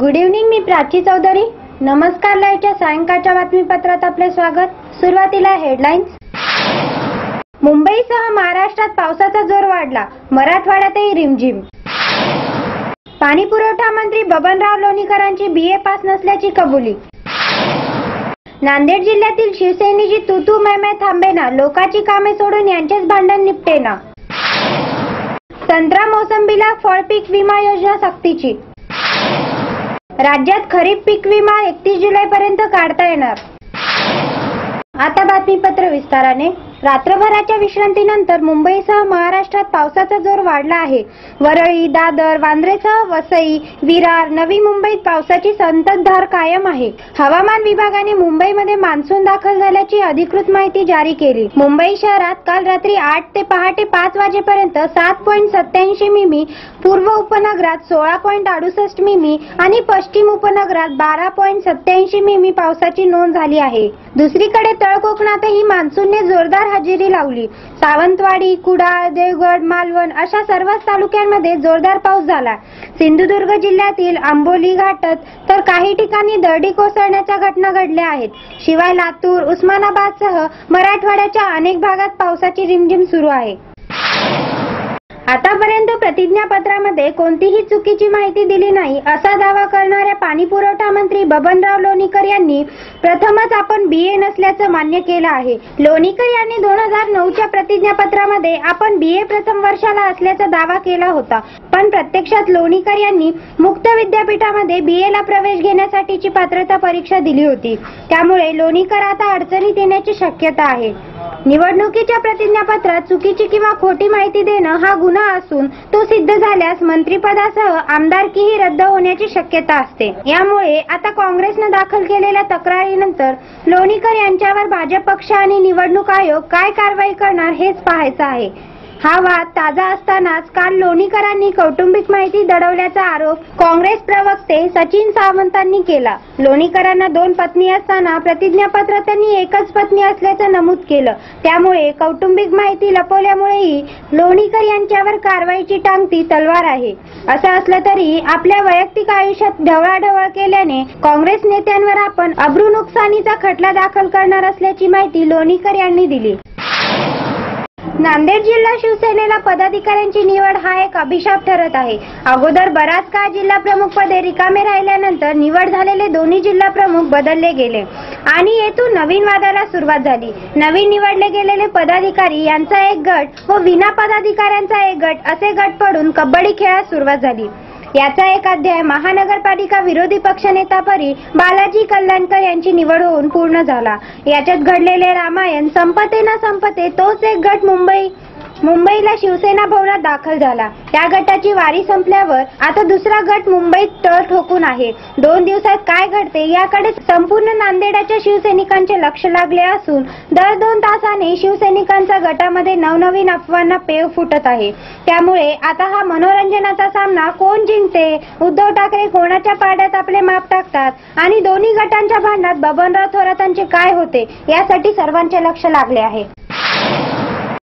Good evening मी प्राची चौधरी. नमस्कार लाईव्हच्या सायंकाळच्या बातमीपत्रात आपले स्वागत. सुरुवातीला हेडलाईन्स मुंबईसह महाराष्ट्रात पावसाचा जोर वाढला. मराठवाड्यातही रिमझिम. पाणी पुरवठा मंत्री बबनराव लोणीकरांची बीए पास नसल्याची कबुली. नांदेड जिल्ह्यातील शिवसेनेची तुतू मैमे थांबेना. लोकाची कामे सोडून यांचेच भांडण निपटेना. संत्रा मोसंबीला फळ पीक विमा योजना सक्तीची. राज्यात खरीप पीक विमा एकतीस जुलै पर्यंत काढता येणार. आता बातमीपत्र विस्ताराने. रात्रभराच्या विश्रांतीनंतर मुंबईसह महाराष्ट्रात पावसाचा जोर वाढला आहे. वरळी दादर वांद्रेसह वसई विरार नवी मुंबईत पावसाची संततधार कायम आहे. हवामान विभागाने मुंबईमध्ये मान्सून दाखल झाल्याची अधिकृत माहिती जारी केली. मुंबई शहरात काल रात्री आठ ते पहाटे पाच वाजेपर्यंत सात पॉईंट सत्याऐंशी मिमी पूर्व उपनगरात सोळा पॉईंट अडुसष्ट मिमी आणि पश्चिम उपनगरात बारा पॉईंट सत्याऐंशी मिमी पावसाची नोंद झाली आहे. दुसरीकडे तळकोकणातही मान्सूनने जोरदार हजेरी लावली. सावंतवाडी कुडाळ देवगड मालवण अशा सर्वच तालुक्यांमध्ये जोरदार पाऊस झाला. सिंधुदुर्ग जिल्ह्यातील आंबोली घाटात तर काही ठिकाणी दरडी कोसळण्याच्या घटना घडल्या आहेत. शिवाय लातूर उस्मानाबादसह मराठवाड्याच्या अनेक भागात पावसाची रिमझिम सुरू आहे. आतापर्यंत प्रतिज्ञापत्रामध्ये कोणतीही चुकीची माहिती दिली नाही असा दावा करणाऱ्या पाणी पुरवठा मंत्री बबनराव लोणीकर यांनी प्रथमच आपण बीए नसल्याचं मान्य केलं आहे. लोणीकर यांनी दोन हजार नऊच्या प्रतिज्ञापत्रामध्ये आपण बीए प्रथम वर्षाला असल्याचा दावा केला होता. पण प्रत्यक्षात लोणीकर यांनी मुक्त विद्यापीठामध्ये बीए ला प्रवेश घेण्यासाठीची पात्रता परीक्षा दिली होती. त्यामुळे लोणीकर आता अडचणीत येण्याची शक्यता आहे. निवडणुकीच्या प्रतिज्ञापत्रात चुकीची किंवा खोटी माहिती देणं हा गुन्हा असून तो सिद्ध झाल्यास मंत्रिपदासह आमदारकीही रद्द होण्याची शक्यता असते. यामुळे आता काँग्रेसनं दाखल केलेल्या तक्रारीनंतर लोणीकर यांच्यावर भाजप पक्ष आणि निवडणूक आयोग काय कारवाई करणार हेच पाहायचं आहे. हा वाद ताजा असतानाच काल लोणीकरांनी कौटुंबिक माहिती दडवल्याचा आरोप काँग्रेस प्रवक्ते सचिन सावंतांनी केला. लोणीकरांना दोन पत्नी असताना प्रतिज्ञापत्र त्यांनी एकच पत्नी असल्याचं नमूद केलं. त्यामुळे कौटुंबिक माहिती लपवल्यामुळेही लोणीकर यांच्यावर कारवाईची टांगती तलवार आहे. असं असलं तरी आपल्या वैयक्तिक आयुष्यात ढवळाढवळ केल्याने काँग्रेस नेत्यांवर आपण अब्रू नुकसानीचा खटला दाखल करणार असल्याची माहिती लोणीकर यांनी दिली. नांदेड जिल्हा शिवसेनेला पदाधिकाऱ्यांची निवड हा एक अभिशाप ठरत आहे. अगोदर बराच काळ जिल्हा प्रमुख पदे रिकामे राहिल्यानंतर निवड झालेले दोन्ही जिल्हा प्रमुख बदलले गेले. आणि येथून नवीन वादाला सुरुवात झाली. नवीन निवडले गेलेले पदाधिकारी यांचा एक गट व विना पदाधिकाऱ्यांचा एक गट असे गट पडून कबड्डी खेळास सुरुवात झाली. याचा एक अध्याय महानगरपालिका विरोधी पक्षनेतापरी बालाजी कल्याणकर यांची निवड होऊन पूर्ण झाला. याच्यात घडलेले रामायण संपते ना संपते तोच एक गट मुंबई मुंबईला शिवसेना भवनात दाखल झाला. त्या गटाची वारी संपल्यावर आता दुसरा गट मुंबईत तळ ठोकून आहे. दोन दिवसात काय घडते याकडे संपूर्ण नांदेडाच्या शिवसैनिकांचे लक्ष लागले असून दर दोन तासाने शिवसैनिकांच्या गटामध्ये नवनवीन अफवांना पेव फुटत आहे. त्यामुळे आता हा मनोरंजनाचा सामना कोण जिंकते उद्धव ठाकरे कोणाच्या पाड्यात आपले माप टाकतात आणि दोन्ही गटांच्या भांडणात बबनराव थोरातांचे काय होते यासाठी सर्वांचे लक्ष लागले आहे.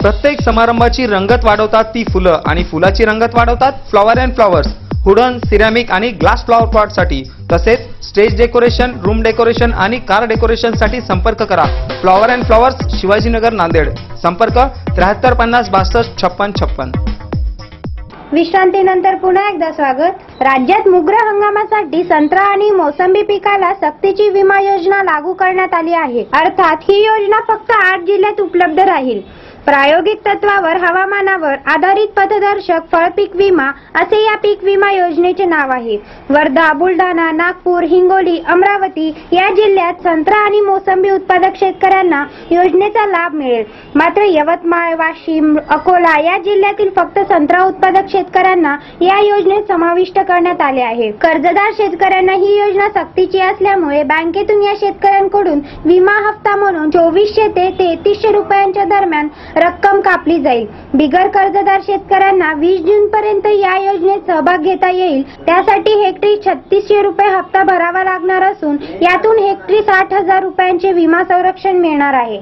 प्रत्येक समारंभाची रंगत वाढवतात ती फुलं आणि फुलाची रंगत वाढवतात flower and flowers. Wooden ceramic आणि ग्लास फ्लॉवर पॉटसाठी तसेच स्टेज डेकोरेशन रूम डेकोरेशन आणि कार डेकोरेशनसाठी संपर्क करा. Flower and flowers Shivajinagar Nanded. संपर्क त्र्याहत्तर पन्नास बासष्ट छप्पन छप्पन. विश्रांतीनंतर पुन्हा एकदा स्वागत. राज्यात मुग्र हंगामासाठी संत्रा आणि मोसंबी पिकाला सक्तीची विमा योजना लागू करण्यात आली आहे. अर्थात ही योजना फक्त आठ जिल्ह्यात उपलब्ध राहील. प्रायोगिक तत्वावर हवामानावर आधारित पथदर्शक फळपीक विमा असे या पीक विमा योजनेचे नाव आहे. वर्धा बुलढाणा नागपूर हिंगोली अमरावती या जिल्ह्यात संत्रा आणि मोसंबी उत्पादक शेतकऱ्यांना योजनेचा लाभ मिळेल. मात्र यवतमाळ वाशिम अकोला या जिल्ह्यातील फक्त संत्रा उत्पादक शेतकऱ्यांना या योजनेत समाविष्ट करण्यात आले आहे. कर्जदार शेतकऱ्यांना ही योजना सक्तीची असल्यामुळे बँकेतून या शेतकऱ्यांकडून विमा हप्ता म्हणून चोवीसशे ते तेहतीसशे रुपयांच्या दरम्यान रक्कम कापली जाईल. बिगर कर्जदार शेतकऱ्यांना वीस जून पर्यंत या योजनेत सहभाग घेता येईल. त्यासाठी हेक्टरी छत्तीसशे रुपये हप्ता भरावा लागणार असून यातून हेक्टरी साठ हजार रुपयांचे विमा संरक्षण मिळणार आहे.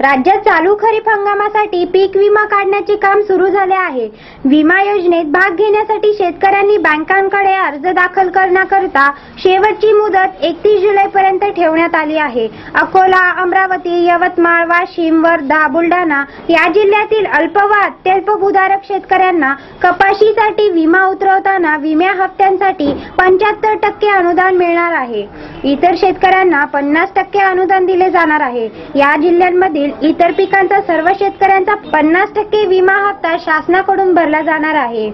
राज्यात चालू खरीप हंगामासाठी पीक विमा काढण्याचे काम सुरू झाले आहे. विमा योजनेत भाग घेण्यासाठी शेतकऱ्यांनी बँकांकडे अर्ज दाखल करण्याकरता शेवटची मुदत एकतीस जुलै पर्यंत ठेवण्यात आली आहे. अकोला अमरावती यवतमाळ वाशिम वर्धा बुलढाणा या जिल्ह्यातील अल्प व अत्यल्प भूधारक शेतकऱ्यांना कपाशीसाठी विमा उतरवताना विम्या हप्त्यांसाठी पंच्याहत्तर टक्के अनुदान मिळणार आहे. इतर शेतकऱ्यांना पन्नास टक्के अनुदान दिले जाणार आहे. या जिल्ह्यांमधील इतर पिकांचा सर्व शेतकऱ्यांचा पन्नास टक्के विमा हप्ता शासनाकडून भरला जाणार आहे.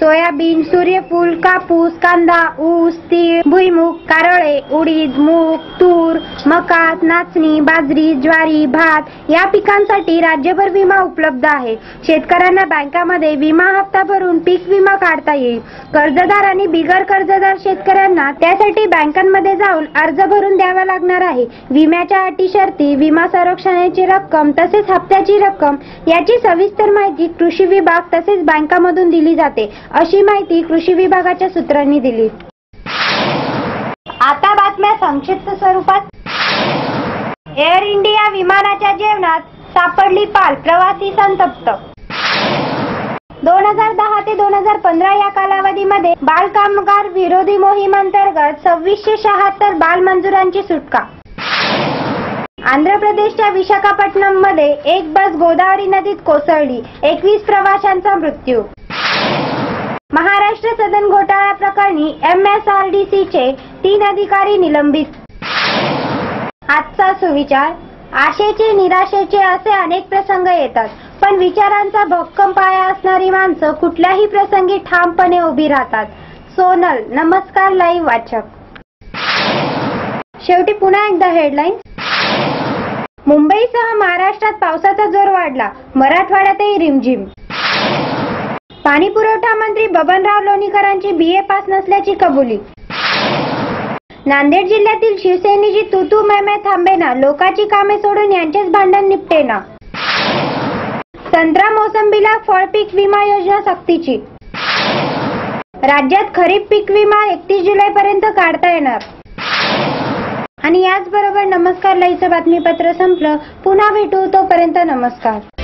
सोयाबीन सूर्यफूल कापूस कांदा ऊस तीळ भुईमुग कारळे उडीद मूग तूर मका नाचणी बाजरी ज्वारी भात या पिकांसाठी राज्यभर विमा उपलब्ध आहे. शेतकऱ्यांना बँकामध्ये विमा हप्ता भरून पीक विमा काढता येईल. कर्जदार आणि बिगर कर्जदार शेतकऱ्यांना त्यासाठी बँकांमध्ये जाऊन अर्ज भरून द्यावा लागणार आहे. विम्याच्या अटी शर्ती विमा संरक्षणाची रक्कम तसेच हप्त्याची रक्कम याची सविस्तर माहिती कृषी विभाग तसेच बँकामधून दिली जाते. अशी माहिती कृषी विभागाच्या सूत्रांनी दिली. आता बातम्या संक्षिप्त स्वरूपात. एअर इंडिया विमानाच्या जेवणात सापडली पाल प्रवासी संतप्त. दोन हजार दहा ते दोन हजार पंधरा या कालावधीमध्ये बाल कामगार विरोधी मोहीम अंतर्गत सव्वीसशे शहात्तर बाल मंजुरांची सुटका. आंध्र प्रदेशच्या विशाखापट्टणममध्ये एक बस गोदावरी नदीत कोसळली. एकवीस प्रवाशांचा मृत्यू. महाराष्ट्र सदन घोटाळा प्रकरणी एमएसआरडीसीचे तीन अधिकारी निलंबित. आजचा सुविचार. आशेचे निराशेचे असे अनेक प्रसंग येतात पण विचारांचा भक्कम पाया असणारी माणसं कुठल्याही प्रसंगी ठामपणे उभी राहतात. सोनल नमस्कार लाईव्ह वाचक. शेवटी पुन्हा एकदा हेडलाईन मुंबईसह महाराष्ट्रात पावसाचा जोर वाढला. मराठवाड्यातही रिमझिम. पाणी पुरवठा मंत्री बबनराव लोणीकरांची बीए पास नसल्याची कबुली. नांदेड जिल्ह्यातील शिवसेनेची तुतू मैमे थांबेना. लोकांची कामे सोडून यांचेच भांडण निपटेना. संत्रा मोसंबीला फळपीक विमा योजना सक्तीची. राज्यात खरीप पीक विमा एकतीस जुलै पर्यंत काढता येणार. आणि याचबरोबर नमस्कार लईचं बातमीपत्र संपलं. पुन्हा भेटू तोपर्यंत नमस्कार.